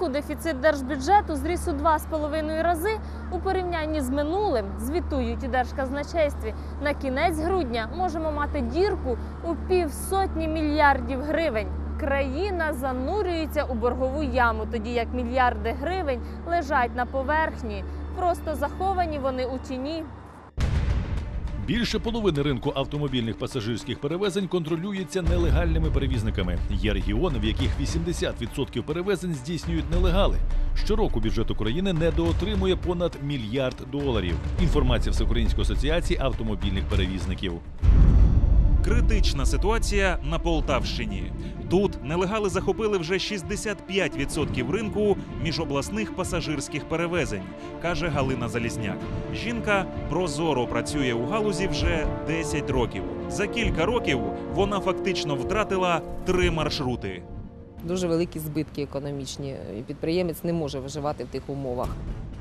року дефіцит держбюджету зріс у 2,5 рази у порівнянні з минулим, звітують у Держказначействі. На кінець грудня можемо мати дірку у півсотні мільярдів гривень. Країна занурюється у боргову яму, тоді як мільярди гривень лежать на поверхні. Просто заховані вони у тіні. Більше половини ринку автомобільних пасажирських перевезень контролюється нелегальними перевізниками. Є регіони, в яких 80% перевезень здійснюють нелегали. Щороку бюджет України недоотримує понад мільярд доларів. Інформація Всеукраїнської асоціації автомобільних перевізників. Критична ситуація на Полтавщині. Тут нелегали захопили вже 65% ринку міжобласних пасажирських перевезень, каже Галина Залізняк. Жінка прозоро працює у галузі вже 10 років. За кілька років вона фактично втратила три маршрути. Дуже великі збитки економічні. Підприємець не може виживати в тих умовах.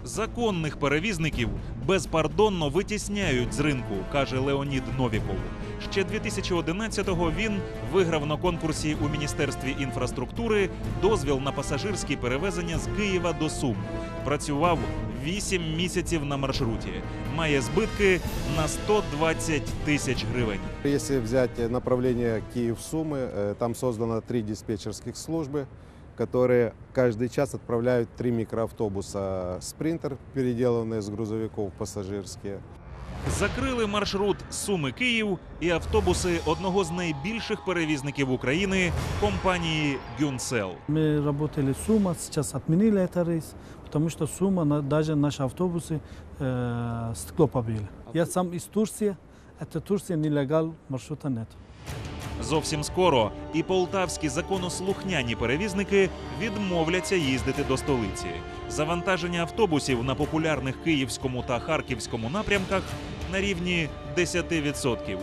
Законних перевізників безпардонно витісняють з ринку, каже Леонід Новіков. Ще 2011-го він виграв на конкурсі у міністерстві інфраструктури дозвіл на пасажирські перевезення з Києва до Сум. Працював 8 місяців на маршруті. Має збитки на 120 тисяч гривень. Если взять э, направление Киев-Сумы, э, там создано три диспетчерских службы, которые каждый час отправляют три микроавтобуса «Спринтер», переделанные с грузовиков пассажирские. Закрили маршрут Суми Київ і автобуси одного з найбільших перевізників України компанії Гюнсел. Мы работали в Сума, сейчас отменили этот рейс, потому что Сума, на- даже наши автобусы э, стекло побили. Я сам из Турции, это Турция нелегал, маршрута нет. Зовсім скоро і полтавські законослухняні перевізники відмовляться їздити до столиці. Завантаження автобусів на популярних київському та харківському напрямках на рівні 10%.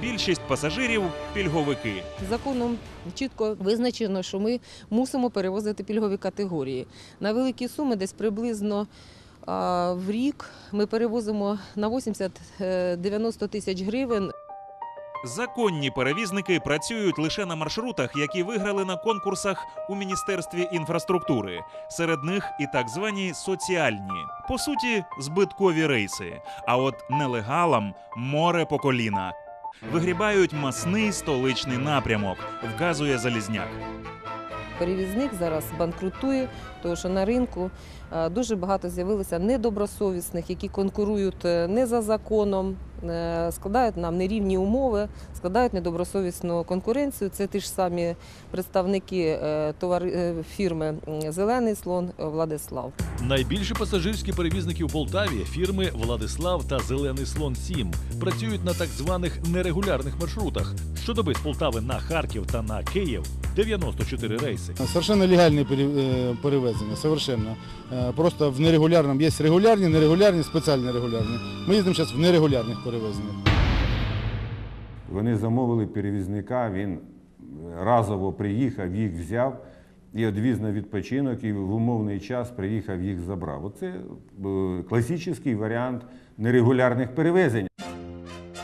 Більшість пасажирів пільговики. Законом чітко визначено, що ми мусимо перевозити пільгові категорії. На великі суми десь приблизно в рік ми перевозимо на 80-90 тисяч гривень. Законні перевізники працюють лише на маршрутах, які виграли на конкурсах у міністерстві інфраструктури. Серед них і так звані соціальні, по суті, збиткові рейси. А от нелегалам море по коліна. Вигрібають масний столичний напрямок, вказує Залізняк. Перевізник зараз банкрутує, тому що на ринку е, дуже багато з'явилося недобросовісних, які конкурують е, не за законом, е, складають нам нерівні умови, складають недобросовісну конкуренцію. Це ті ж самі представники товари- е, фірми Зелений слон Владислав. Найбільші пасажирські перевізники у Полтаві фірми Владислав та Зелений Слон 7 працюють на так званих нерегулярних маршрутах. Щодоби з Полтави на Харків та на Київ 94 рейси. Совершенно легальные пере- перевезення, совершенно. Э, Просто в нерегулярному є регулярні, нерегулярні, спеціально регулярні. Ми їздимо зараз в нерегулярних перевезеннях. Вони замовили перевізника, він разово приїхав, їх взяв і одвіз на відпочинок, і в умовний час приїхав, їх забрав. Оце е, класичний варіант нерегулярних перевезень.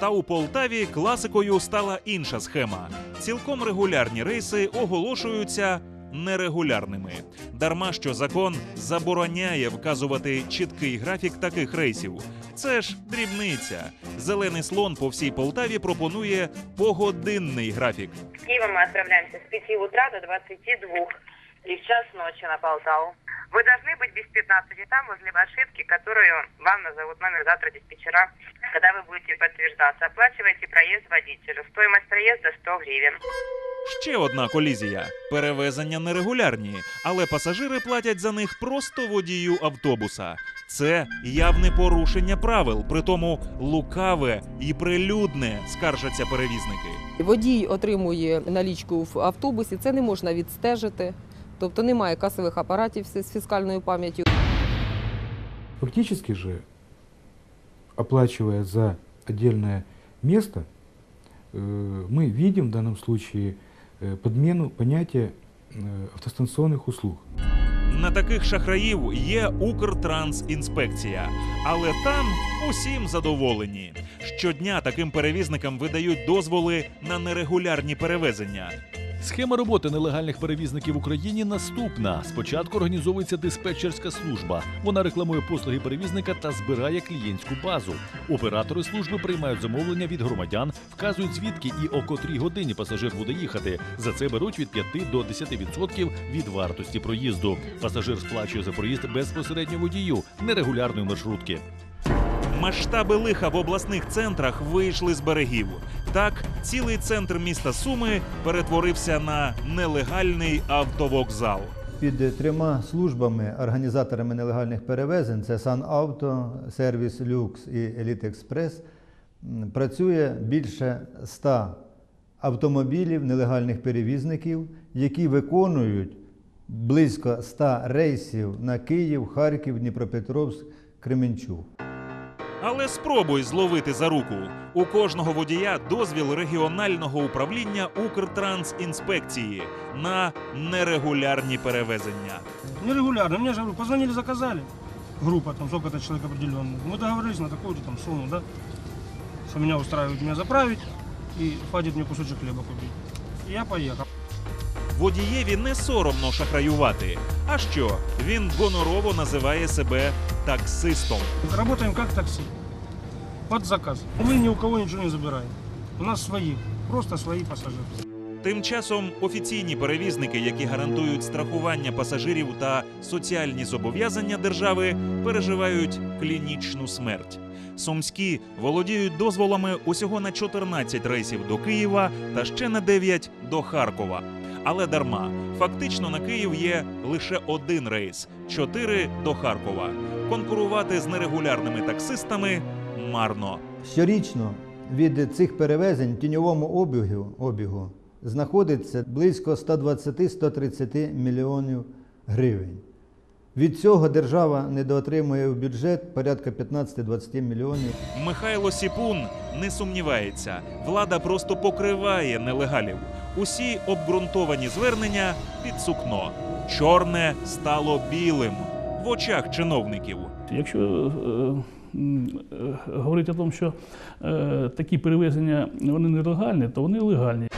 Та у Полтаві класикою стала інша схема. Цілком регулярні рейси оголошуються нерегулярними. Дарма що закон забороняє вказувати чіткий графік таких рейсів. Це ж дрібниця. Зелений слон по всій Полтаві пропонує погодинний графік. З Києва ми відправляємося з 5 утра до 22 и в час ночи на Полтаву. Вы должны быть без 15 там, возле ошибки, которую вам назовут номер завтра диспетчера, когда вы будете подтверждаться. Оплачивайте проезд водителю. Стоимость проезда 100 гривен. Ще одна колізія: перевезення нерегулярні, але пасажири платять за них просто водію автобуса. Це явне порушення правил, притому лукаве і прилюдне, скаржаться перевізники. Водій отримує налічку в автобусі, це не можна відстежити. Тобто немає касових апаратів з фіскальною пам'яттю. Фактически же, оплачивая за отдельное место, э, мы видим в данном случае э, подмену понятия э, автостанционных услуг. На таких шахраїв є Укртрансінспекція, але там усім задоволені. Щодня таким перевізникам видають дозволи на нерегулярні перевезення. Схема роботи нелегальних перевізників в Україні наступна. Спочатку організовується диспетчерська служба. Вона рекламує послуги перевізника та збирає клієнтську базу. Оператори служби приймають замовлення від громадян, вказують звідки і о котрій годині пасажир буде їхати. За це беруть від 5 до 10% від вартості проїзду. Пасажир сплачує за проїзд безпосередньо водію нерегулярної маршрутки. Масштаби лиха в обласних центрах вийшли з берегів. Так, цілий центр міста Суми перетворився на нелегальний автовокзал. Під трьома службами організаторами нелегальних перевезень це Санавто, Сервіс Люкс і Еліт Експрес. Працює більше 100 автомобілів нелегальних перевізників, які виконують близько 100 рейсів на Київ, Харків, Дніпропетровськ, Кременчуг. Але спробуй зловити за руку. У кожного водія дозвіл регіонального управління Укртрансінспекції на нерегулярні перевезення. Нерегулярно. Мне же говорю, позвонили, заказали. Группа, там сколько-то человек определенный. Мы договорились на такую-то там сумму, да? Что меня устраивает меня заправить и хватит мне кусочек хлеба купить. Я поехал. Водієві не соромно шахраювати. А що? Він гонорово називає себе таксистом. Работаем как такси. Под заказ. Мы ни у кого ничего не забираем. У нас свои, просто свои пассажиры. Тим часом офіційні перевізники, які гарантують страхування пасажирів та соціальні зобов'язання держави, переживають клінічну смерть. Сумські володіють дозволами усього на 14 рейсів до Києва та ще на 9 до Харкова. Але дарма фактично на Київ є лише один рейс 4 до Харкова. Конкурувати з нерегулярними таксистами марно. Щорічно від цих перевезень тіньовому обігу, обігу знаходиться близько 120-130 мільйонів гривень. Від цього держава недоотримує в бюджет порядка 15-20 мільйонів. Михайло Сіпун не сумнівається, влада просто покриває нелегалів. Усі обґрунтовані звернення під сукно. Чорне стало білим в очах чиновників. Якщо е, е, говорити о тому, що е, такі перевезення вони нелегальні, то вони легальні.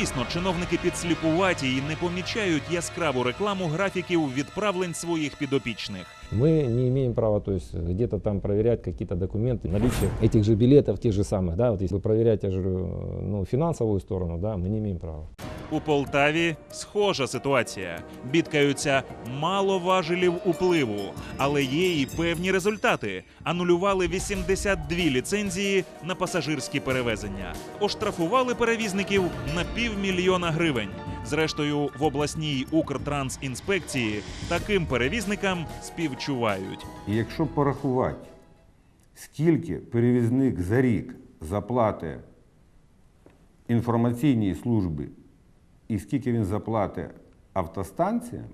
Звісно, чиновники підсліпуваті і не помічають яскраву рекламу графіків відправлень своїх підопічних. Мы не имеем права, то есть где-то там проверять какие-то документы, наличие этих же билетов, тех же самых, да, вот если вы проверяете же, э, ну, финансовую сторону, да, мы не имеем права. У Полтаві схожа ситуація. Бідкаються мало важелів upливу, але є і певні результати. Анулювали 82 ліцензії на пасажирські перевезення. Оштрафували перевізників на півмільйона гривень. Зрештою, в обласній Укртрансінспекції таким перевізникам співчувають. Якщо порахувати, скільки перевізник за рік заплатить інформаційній службі і скільки він заплатить автостанціям,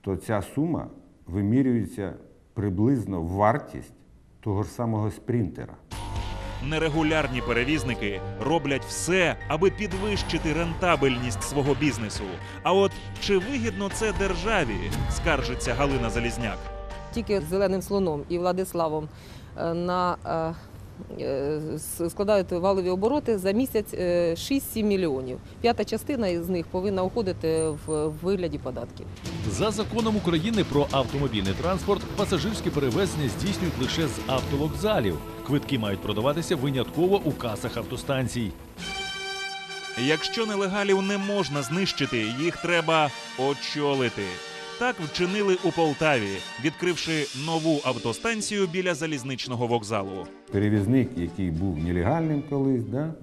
то ця сума вимірюється приблизно в вартість того ж самого спринтера. Нерегулярні перевізники роблять все, аби підвищити рентабельність свого бізнесу. А от чи вигідно це державі, скаржиться Галина Залізняк. Тільки з зеленим слоном і Владиславом е, на, е, складають валові обороти за місяць е, 6-7 мільйонів. П'ята частина із них повинна уходити в в вигляді податків. За законом України про автомобільний транспорт пасажирські перевезення здійснюють лише з автовокзалів. Квитки мають продаватися винятково у касах автостанцій. Якщо нелегалів не можна знищити, їх треба очолити. Так вчинили у Полтаві, відкривши нову автостанцію біля залізничного вокзалу. Перевізник, який був нелегальним колись, да,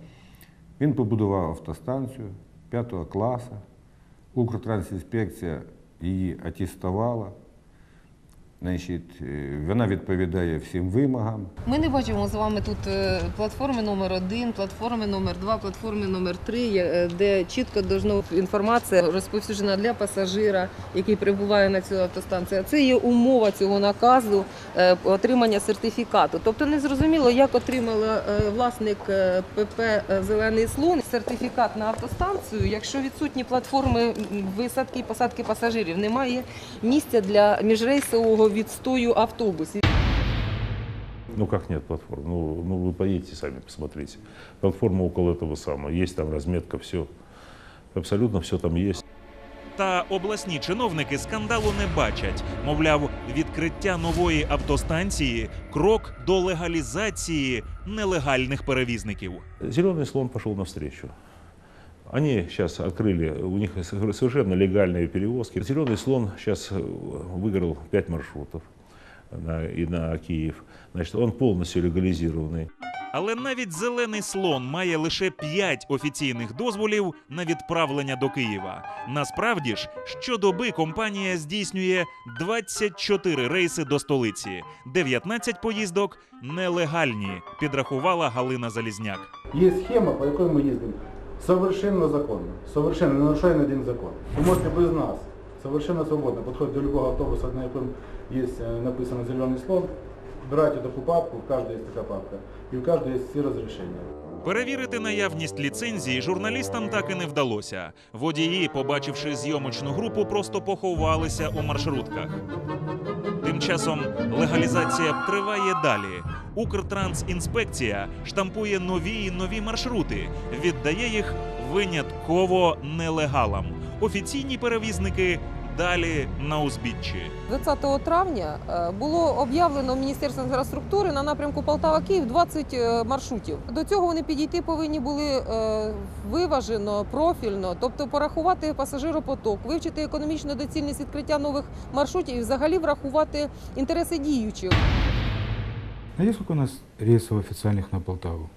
він побудував автостанцію п'ятого класу. Укртрансінспекція її атестувала. Значить, е, вона відповідає всім вимогам. Ми не бачимо з вами тут е, платформи номер один, платформи номер два, платформи номер три, е, де чітко должна інформація розповсюджена для пасажира, який прибуває на цю автостанцію. Це є умова цього наказу отримання сертифікату. Тобто не зрозуміло, як отримала власник ПП Зелений слон сертифікат на автостанцію, якщо відсутні платформи висадки і посадки пасажирів, немає місця для міжрейсового відстою автобусів. Ну как нет платформ? Ну, ну вы поедете сами, посмотрите. Платформа около этого самого. Есть там разметка, все. Абсолютно все там есть. Та обласні чиновники скандалу не бачать. Мовляв, відкриття нової автостанції крок до легалізації нелегальних перевізників. Зеленый слон пошел навстречу. Они сейчас открыли, у них совершенно легальные перевозки. Зеленый слон сейчас выиграл 5 маршрутов на, и на Киев. Значит, он полностью легализированный. Але навіть зелений слон має лише 5 офіційних дозволів на відправлення до Києва. Насправді ж, щодоби компанія здійснює 24 рейси до столиці, 19 поїздок нелегальні, підрахувала Галина Залізняк. Есть схема, по якой мы ездим совершенно законно, совершенно не нарушая ни один закон. Вы можете без нас совершенно свободно подходить до любого автобуса, на яком есть э, написано «Зеленый слон», брать эту папку, в каждой есть такая папка, и у каждой есть все разрешения. Перевірити наявність ліцензії журналістам так і не вдалося. Водії, побачивши зйомочну групу, просто поховалися у маршрутках. Тим часом легалізація триває далі. Укртрансінспекція штампує нові і нові маршрути, віддає їх винятково нелегалам. Офіційні перевізники далі на узбіччі. 20 травня е, було об'явлено в Міністерстві інфраструктури на напрямку Полтава-Київ 20 е, маршрутів. До цього вони підійти повинні були е, виважено, профільно, тобто порахувати пасажиропоток, вивчити економічну доцільність відкриття нових маршрутів і взагалі врахувати інтереси діючих. Знаете, сколько у нас рейсов официальных на Полтаву?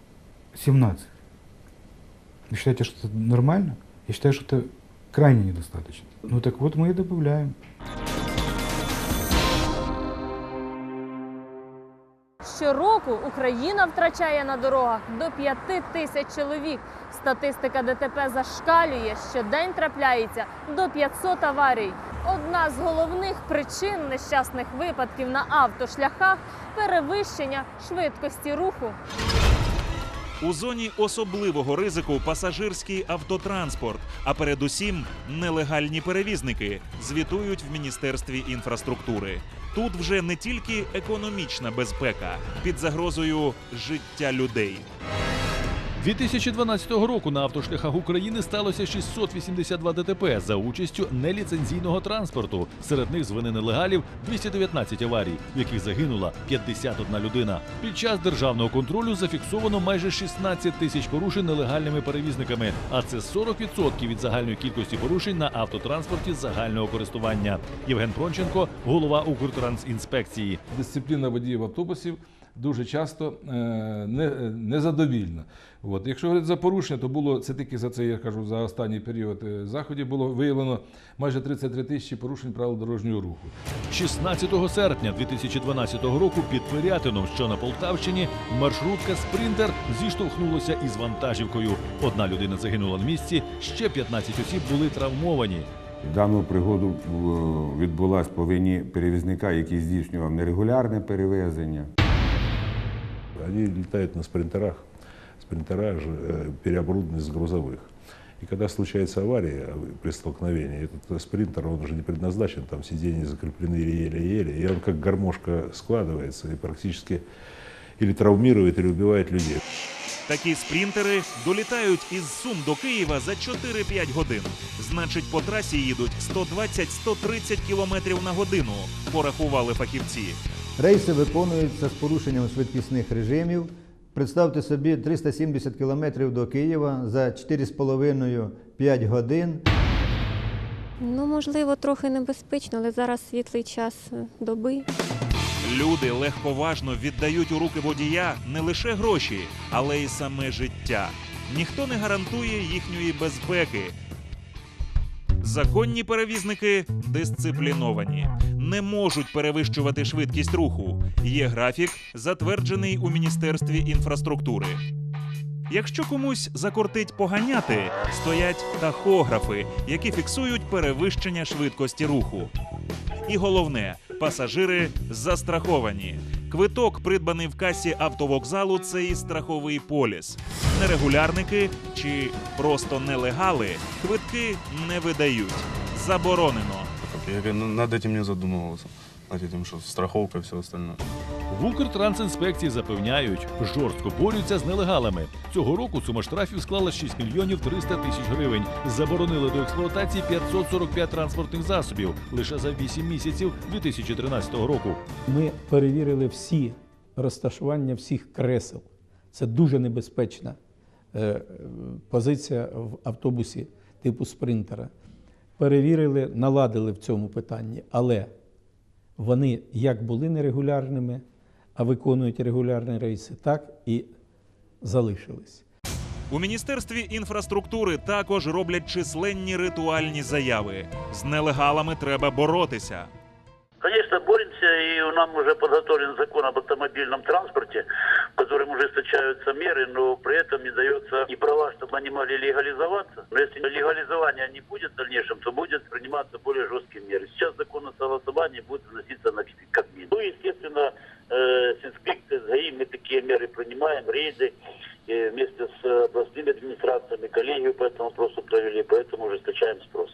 17. Вы считаете, что это нормально? Я считаю, что это крайне недостаточно. Ну так вот мы и добавляем. Щороку Україна втрачає на дорогах до 5 тисяч чоловік. Статистика ДТП зашкалює. Щодень трапляється до 500 аварій. Одна з головних причин нещасних випадків на автошляхах перевищення швидкості руху. У зоні особливого ризику пасажирський автотранспорт, а передусім нелегальні перевізники звітують в міністерстві інфраструктури. Тут вже не тільки економічна безпека під загрозою життя людей. 2012 року на автошляхах України сталося 682 ДТП за участю неліцензійного транспорту. Серед них з вини нелегалів 219 аварій, в яких загинула 51 людина. Під час державного контролю зафіксовано майже 16 тисяч порушень нелегальними перевізниками, а це 40% від загальної кількості порушень на автотранспорті загального користування. Євген Пронченко, голова Укртрансінспекції. Дисципліна водіїв автобусів дуже часто не, незадовільна. От. Якщо говорити за порушення, то було це тільки за це, я кажу, за останній період е, заходів було виявлено майже 33 тисячі порушень правил дорожнього руху. 16 серпня 2012 року під Пирятином, що на Полтавщині, маршрутка Спринтер зіштовхнулася із вантажівкою. Одна людина загинула на місці, ще 15 осіб були травмовані. Дану пригоду е, відбулась по вині перевізника, який здійснював нерегулярне перевезення. Они летают на спринтерах. Спринтера же э, переоборудованы с грузовых. И когда случается авария при столкновении, этот спринтер, он уже не предназначен, там сиденья закреплены еле-еле, и он как гармошка складывается и практически или травмирует, или убивает людей. Такі спринтери долітають із Сум до Києва за 4-5 годин. Значить, по трасі їдуть 120-130 км на годину, порахували фахівці. Рейси виконуються з порушенням швидкісних режимів. Представте собі 370 км до Києва за 4,5-5 годин. Ну, можливо, трохи небезпечно, але зараз світлий час доби. Люди легковажно віддають у руки водія не лише гроші, але й саме життя. Ніхто не гарантує їхньої безпеки. Законні перевізники дисципліновані, не можуть перевищувати швидкість руху. Є графік, затверджений у Міністерстві інфраструктури. Якщо комусь закортить поганяти, стоять тахографи, які фіксують перевищення швидкості руху. І головне, пасажири застраховані. Квиток, придбаний в касі автовокзалу, це і страховий поліс. Нерегулярники чи просто нелегали квитки не видають. Заборонено. Я говорю, ну, над этим не задумывался. Над этим, что страховка и все остальное. В Укртрансінспекції запевняють, жорстко борються з нелегалами. Цього року сума штрафів склала 6 мільйонів 300 тисяч гривень. Заборонили до експлуатації 545 транспортних засобів лише за 8 місяців 2013 року. Ми перевірили всі розташування всіх кресел. Це дуже небезпечна е, позиція в автобусі типу спринтера. Перевірили, наладили в цьому питанні, але вони як були нерегулярними, а виконують регулярні рейси, так і залишились. У міністерстві інфраструктури також роблять численні ритуальні заяви. З нелегалами треба боротися. Конечно, боремся, и нам уже подготовлен закон об автомобильном транспорте, в котором ужесточаются меры, но при этом не дается и права, чтобы они могли легализоваться. Но если легализования не будет в дальнейшем, то будет приниматься более жесткие меры. Сейчас закон о согласовании будет выноситься на Кабмин. Ну, естественно, э, с инспекцией, с ГАИ мы такие меры принимаем, рейды э, вместе с областными администрациями, коллегию по этому вопросу провели, поэтому ужесточаем спрос.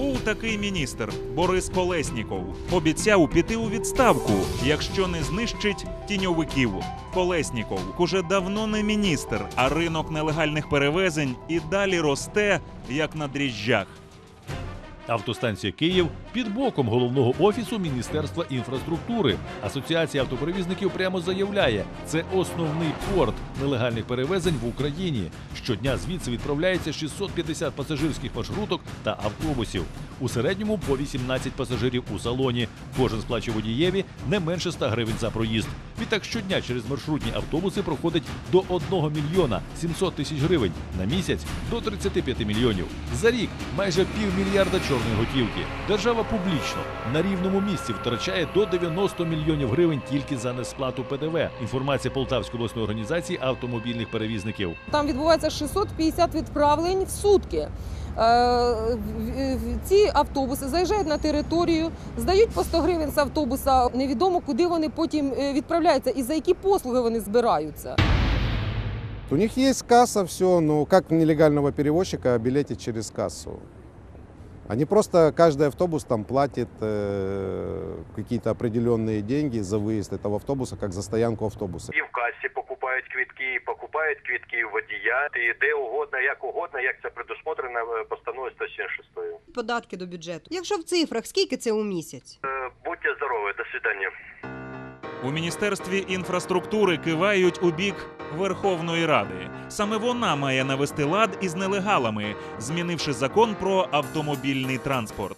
Був такий міністр Борис Колесніков. Обіцяв піти у відставку, якщо не знищить тіньовиків. Колесніков уже давно не міністр, а ринок нелегальних перевезень і далі росте, як на дріжджах. Автостанція Київ під боком головного офісу Міністерства інфраструктури. Асоціація автоперевізників прямо заявляє, це основний порт нелегальних перевезень в Україні. Щодня звідси відправляється 650 пасажирських маршруток та автобусів. У середньому по 18 пасажирів у салоні. Кожен сплачує водієві не менше 100 гривень за проїзд. Відтак щодня через маршрутні автобуси проходить до 1 мільйона 700 тисяч гривень на місяць до 35 мільйонів. За рік майже півмільярда чорної готівки. Держава публічно на рівному місці втрачає до 90 мільйонів гривень тільки за несплату ПДВ. Інформація Полтавської обласної організації автомобільних перевізників. Там відбувається 650 відправлень в сутки. Е, Ці автобуси заїжджають на територію, здають по 100 гривень з автобуса. Невідомо, куди вони потім е, відправляються і за які послуги вони збираються. У них есть касса, все, но как нелегального перевозчика билетить через кассу? Они просто, каждый автобус там платит э, какие-то определенные деньги за выезд этого автобуса, как за стоянку автобуса. І в касі покупають квітки, і покупають квітки у водія, і де угодно, як угодно, як це предусмотрено е, постановою 176. податки до бюджету. Якщо в цифрах, скільки це у місяць? Е, Будьте здорові, до свидання. У міністерстві інфраструктури кивають у бік Верховної Ради. Саме вона має навести лад із нелегалами, змінивши закон про автомобільний транспорт.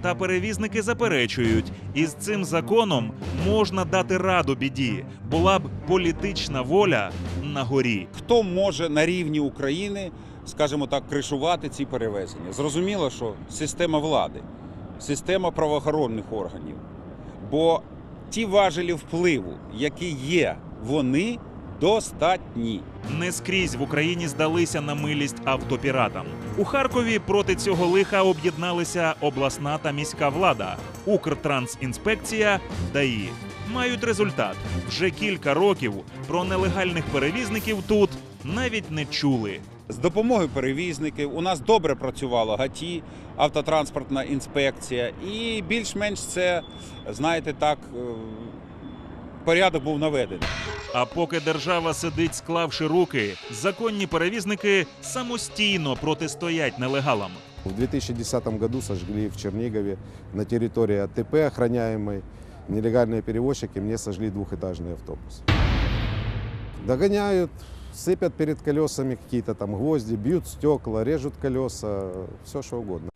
Та перевізники заперечують, із цим законом можна дати раду біді. Була б політична воля на горі. Хто може на рівні України, скажімо так, кришувати ці перевезення? Зрозуміло, що система влади, система правоохоронних органів. Бо ті важелі впливу, які є, вони достатні. Не скрізь в Україні здалися на милість автопіратам. У Харкові проти цього лиха об'єдналися обласна та міська влада, Укртрансінспекція, ДАІ. Мають результат. Вже кілька років про нелегальних перевізників тут навіть не чули З допомогою перевізників у нас добре працювало ГАТІ, автотранспортна інспекція, і більш-менш це, знаєте, так, е, порядок був наведений. А поки держава сидить, склавши руки, законні перевізники самостійно протистоять нелегалам. В 2010 году сожгли в Чернигове на территории АТП охраняемой нелегальные перевозчики мне сожгли двухэтажный автобус. Догоняют, сыпят перед колесами какие-то там гвозди, бьют стекла, режут колеса, все что угодно.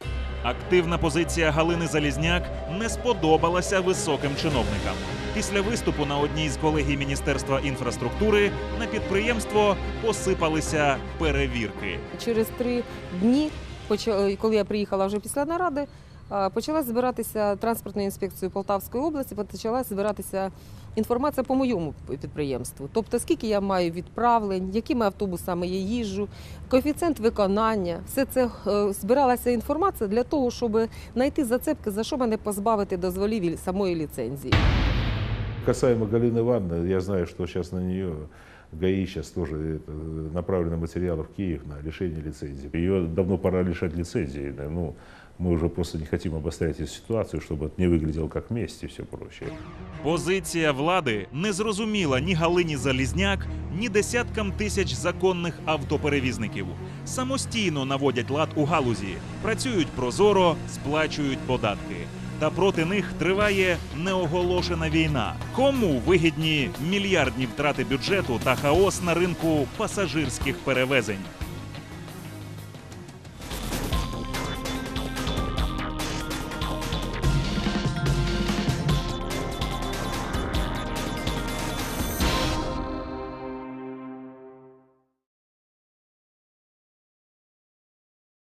Активна позиція Галини Залізняк не сподобалася високим чиновникам. Після виступу на одній з колегій Міністерства інфраструктури на підприємство посипалися перевірки. Через три дні, поча- коли я приїхала вже після наради, почала збиратися транспортною інспекцією Полтавської області, почала збиратися інформація по моєму підприємству. Тобто, скільки я маю відправлень, якими автобусами я їжджу, коефіцієнт виконання. Все це е, збиралася інформація для того, щоб знайти зацепки, за що мене позбавити дозволів і самої ліцензії. Касаемо Галины Ивановны, я знаю, что сейчас на нее ГАИ сейчас тоже это, направлены материалы в Киев на лишение лицензии. Ее давно пора лишать лицензии. да, Ну, Мы уже просто не хотим обострять эту ситуацию, чтобы это не выглядело как месть и все прочее. Позиція влади не зрозуміла ні Галині Залізняк, ні десяткам тисяч законних автоперевізників. Самостійно наводять лад у галузі, працюють прозоро, сплачують податки. Та проти них триває неоголошена війна. Кому вигідні мільярдні втрати бюджету та хаос на ринку пасажирських перевезень?